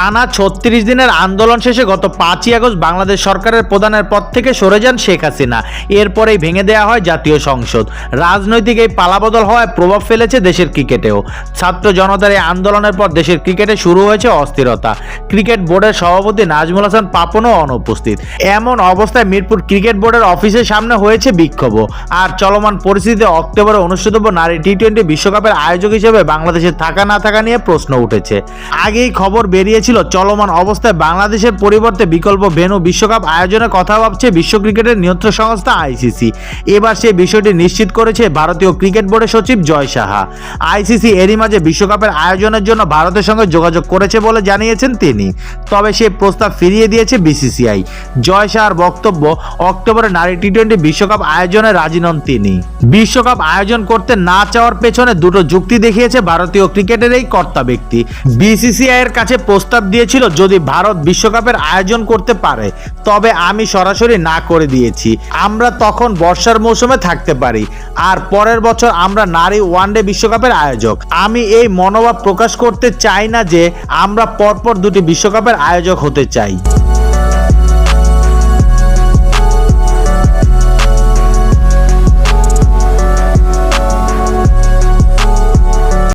টানা ছত্রিশ দিনের আন্দোলন শেষে গত পাঁচই আগস্ট বাংলাদেশ সরকারের প্রধানের পদ থেকে সরে যান শেখ হাসিনা। এরপরেই ভেঙে দেওয়া হয় জাতীয় সংসদ। রাজনৈতিক এই পালাবদল হওয়ায় প্রভাব ফেলেছে দেশের ক্রিকেটেও। ছাত্র জনতার এই আন্দোলনের পর দেশের ক্রিকেটে শুরু হয়েছে অস্থিরতা। ক্রিকেট বোর্ডের সভাপতি নাজমুল হাসান পাপনও অনুপস্থিত। এমন অবস্থায় মিরপুর ক্রিকেট বোর্ডের অফিসের সামনে হয়েছে বিক্ষোভ। আর চলমান পরিস্থিতিতে অক্টোবরে অনুষ্ঠিতব্য নারী টি টোয়েন্টি বিশ্বকাপের আয়োজক হিসেবে বাংলাদেশের থাকা না থাকা নিয়ে প্রশ্ন উঠেছে। আগেই খবর বেরিয়েছিল চলমান অবস্থায় বাংলাদেশের পরিবর্তে বিকল্প ভেনু বিশ্বকাপ আয়োজনের কথা ভাবছে বিশ্ব ক্রিকেটের নিয়ন্ত্রক সংস্থা আইসিসি। এবার সেই বিষয়টি নিশ্চিত করেছে ভারতীয় ক্রিকেট বোর্ডের সচিব জয় সাহা। আইসিসি এরই মাঝে বিশ্বকাপের আয়োজনের জন্য ভারতের সঙ্গে যোগাযোগ করেছে বলে জানিয়েছেন তিনি। তবে সেই প্রস্তাব ফিরিয়ে দিয়েছে বিসিসিআই। জয় শাহর বক্তব্য, অক্টোবরে নারী টি টোয়েন্টি বিশ্বকাপ আয়োজনে রাজি নন তিনি। বিশ্বকাপ আয়োজন করতে না চাওয়ার পেছনে দুটো যুক্তি দেখিয়েছে ভারতীয় ক্রিকেটের এই কর্তা ব্যক্তি। বিসিসিআই এর কাছে প্রস্তাব দিয়েছিল, যদি ভারত বিশ্বকাপের আয়োজন করতে পারে, তবে আমি সরাসরি না করে দিয়েছি। আমরা তখন বর্ষার মৌসুমে থাকতে পারি, আর পরের বছর আমরা নারী ওয়ানডে বিশ্বকাপের আয়োজক। আমি এই মনোভাব প্রকাশ করতে চাই না যে আমরা পরপর দুটি বিশ্বকাপের আয়োজক হতে চাই।